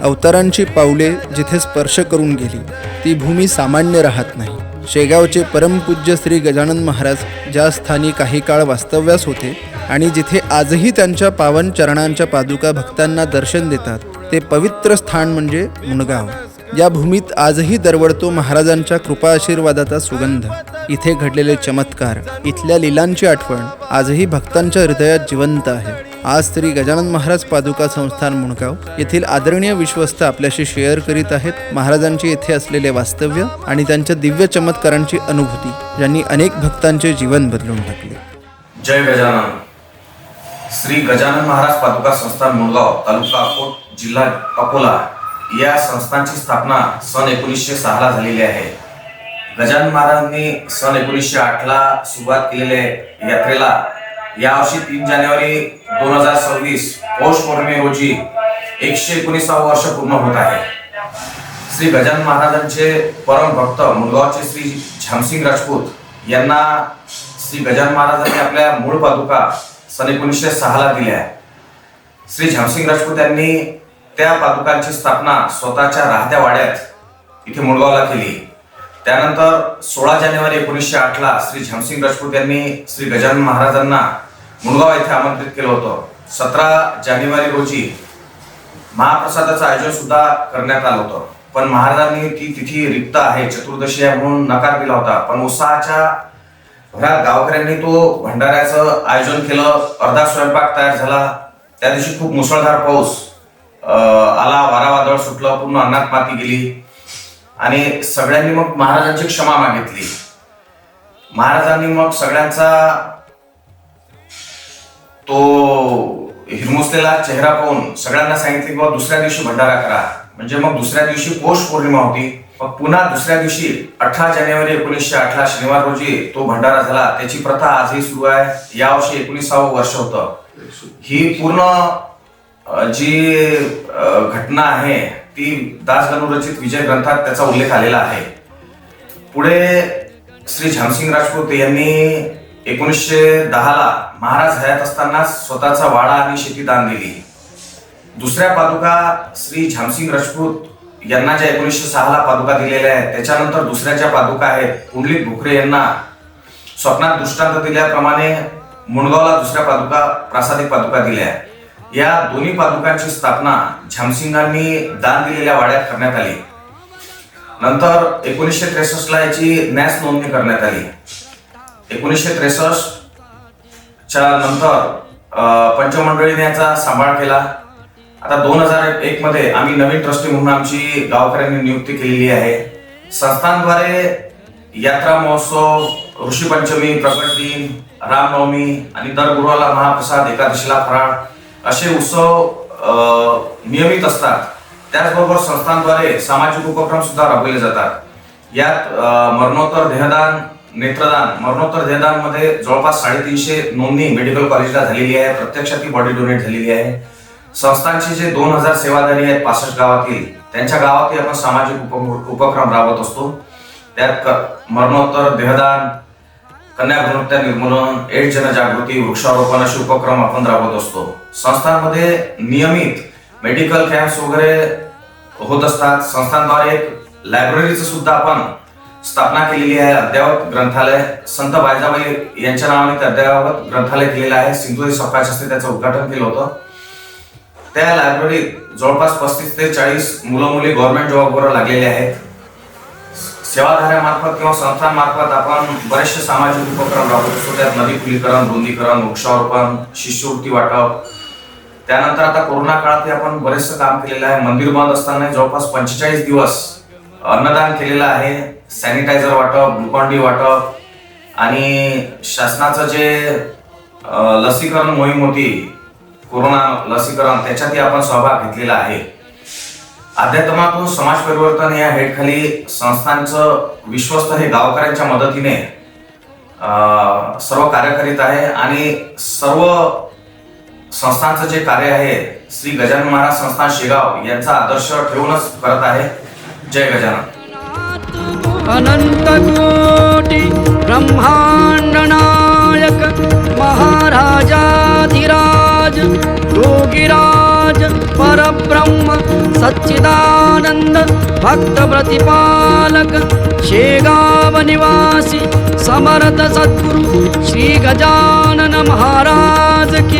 अवतारांची पावले जिथे स्पर्श करून गेली ती भूमी सामान्य राहत नाही. शेगावचे परमपूज्य श्री गजानन महाराज ज्या स्थानी काही काळ वास्तव्यास होते आणि जिथे आजही त्यांच्या पावन चरणांच्या पादुका भक्तांना दर्शन देतात ते पवित्र स्थान म्हणजे मुणगाव या भूमीत आजही दरवळतो महाराजांच्या कृपा आशीर्वादाचा सुगंध. इथे घडलेले चमत्कार इथल्या लिलांची आठवण आजही भक्तांच्या हृदयात जिवंत आहे. आज तरी गजानन महाराज पादुका संस्थान मुणगाव येथील आदरणीय विश्वस्त आपल्याशी शेअर करीत आहेत. महाराजांचे येथे असलेले वास्तव्य आणि त्यांच्या दिव्य चमत्कारांची अनुभूती ज्यांनी अनेक भक्तांचे जीवन बदलून टाकले. जय गजानन. श्री गजानन महाराज पादुका संस्थान मुणगाव तालुका अकोट जिल्हा अकोला या संस्थांची स्थापना सन एकोणीसशे सहाला झालेली आहे. गजानन महाराजांनी सन एकोणीसशे आठला सुरुवात केलेल्या यात्रेला यावर्षी तीन जानेवारी दोन हजार सव्वीस पौष पौर्णिमे रोजी एकशे एकोणीसावं वर्ष पूर्ण होत आहे. श्री गजानन महाराजांचे परम भक्त मुलगावचे श्री झामसिंग राजपूत यांना श्री गजानन महाराजांनी आपल्या मूळ पादुका सन एकोणीसशे सहाला दिल्या श्री झामसिंग राजपूत यांनी त्या पादुकांची स्थापना स्वतःच्या राहत्या वाड्यात इथे मुळगावला केली. त्यानंतर सोळा जानेवारी एकोणीसशे आठला श्री झामसिंग राजपूत यांनी श्री गजानन महाराजांना मुळगाव येथे आमंत्रित केलं होतं. सतरा जानेवारी रोजी महाप्रसादाचं आयोजन सुद्धा करण्यात आलं होतं. पण महाराजांनी ती तिथी रिक्त आहे चतुर्दशी आहे म्हणून नकार दिला होता. पण उत्साहाच्या भरात गावकऱ्यांनी तो भंडाऱ्याचं आयोजन केलं. अर्धा स्वयंपाक तयार झाला. त्या दिवशी खूप मुसळधार पाऊस आला. वारा वादळ सुटलं. पूर्ण अन्नात माती गेली. आणि सगळ्यांनी मग महाराजांची क्षमा मागितली. महाराजांनी मग सगळ्यांचा तो हिरमुसलेला चेहरा पाहून सगळ्यांना सांगितले की बाबा दुसऱ्या दिवशी भंडारा करा. म्हणजे मग दुसऱ्या दिवशी पौष पौर्णिमा होती. मग पुन्हा दुसऱ्या दिवशी अठरा जानेवारी एकोणीसशे अठरा शनिवार रोजी तो भंडारा झाला. त्याची प्रथा आजही सुरू आहे. यावर्षी एकोणीसावं वर्ष होतं. ही पूर्ण जी घटना आहे ती दासगणू रचित विजय ग्रंथात त्याचा उल्लेख आलेला आहे. पुढे श्री झामसिंग राजपूत यांनी एकोणीसशे दहाला महाराज हयात असताना स्वतःचा वाडा आणि शेती दान दिली. दुसऱ्या पादुका श्री झामसिंग राजपूत यांना ज्या एकोणीसशे सहाला पादुका दिलेल्या आहेत त्याच्यानंतर दुसऱ्या ज्या पादुका आहेत पुंडलिक भुकरे यांना. स्वप्नात दृष्टांत दिल्याप्रमाणे मुणगावला दुसऱ्या पादुका प्रासादिक पादुका दिल्या या दोन्ही पादुकांची स्थापना झामसिंगांनी दान दिलेल्या वाड्यात करण्यात आली. नंतर एकोणीसशे त्रेसष्टला याची न्यास नोंदणी करण्यात आली. एकोणीसशे त्रेसष्टच्या नंतर पंचमंडळीने याचा सांभाळ केला. आता दोन हजार एक मध्ये आम्ही नवीन ट्रस्टी म्हणून आमची गावकऱ्यांनी नियुक्ती केलेली आहे. संस्थांद्वारे यात्रा महोत्सव ऋषीपंचमी प्रकट दिन रामनवमी आणि दर गुरुवाला महाप्रसाद एकादशीला फराळ असे उत्सव नियमित असतात. त्याचबरोबर संस्थांद्वारे सामाजिक उपक्रम सुद्धा राबवले जातात. यात मरणोत्तर देहदान नेत्रदान मरणोत्तर देहदानमध्ये जवळपास साडेतीनशे नोंदणी मेडिकल कॉलेजला झालेली आहे. प्रत्यक्षात ती बॉडी डोनेट झालेली आहे. संस्थांचे जे दोन हजार सेवाधारी आहेत पासष्ट गावातील त्यांच्या गावातही आपण सामाजिक उप- उपक्रम राबवत असतो. त्यात क- मरणोत्तर देहदान कन्या भ्रूणहत्या निर्मूलन एड जनजागृती वृक्षारोपण असे उपक्रम आपण राबवत असतो. संस्थांमध्ये नियमित मेडिकल कॅम्प्स वगैरे होत असतात. संस्थांद्वारे एक लायब्ररीचं सुद्धा आपण स्थापना केलेली आहे अद्ययावत ग्रंथालय. संत बायजाबाई यांच्या नावाने ते अद्ययावत ग्रंथालय केलेलं आहे. सिंधुदी सकाळ त्याचं उद्घाटन केलं होतं. त्या लायब्ररीत जवळपास पस्तीस ते चाळीस मुलं मुली गव्हर्नमेंट जॉबवर लागलेले आहेत. सेवाधाऱ्यामार्फत किंवा संस्थांमार्फत आपण बरेचसे सामाजिक उपक्रम राबवत असतो. त्यात नदी खुलीकरण रुंदीकरण वृक्षारोपण शिष्यवृत्ती वाटप. त्यानंतर आता कोरोना काळात आपण बरेचसं काम केलेलं आहे. मंदिर बंद असताना जवळपास पंचेचाळीस दिवस अन्नदान केलेलं आहे. सॅनिटायझर वाटप ग्लुकॉन डी वाटप आणि शासनाचं जे लसीकरण मोहीम होती कोरोना लसीकरण त्याच्यातही आपण सहभाग घेतलेला आहे. अध्यात्मातून समाज परिवर्तन या हेडखाली संस्थांचं विश्वस्त हे गावकऱ्यांच्या मदतीने सर्व कार्य करीत आहे आणि सर्व संस्थांचं जे कार्य आहे श्री गजानन महाराज संस्थान शेगाव यांचा आदर्श ठेवूनच करत आहे. जय गजानन. अनन्तकोटि ब्रह्माण्डनायक महाराजाधिराज योगिराज परब्रह्म सच्चिदानन्द भक्तप्रतिपालक शेगावनिवासि शेगाव समरत सद्गुरु श्रीगजानन महाराज महाराज